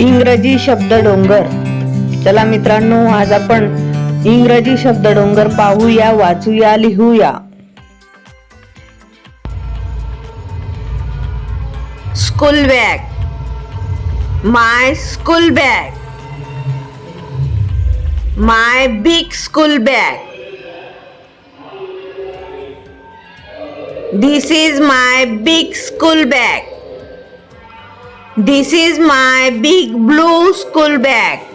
इंग्रजी शब्द डोंगर. चला मित्रांनो आज आपण इंग्रजी शब्द डोंगर पाहूया वाचूया लिहूया. School bag my school bag my big school bag this is my big school bag This is my big blue school bag.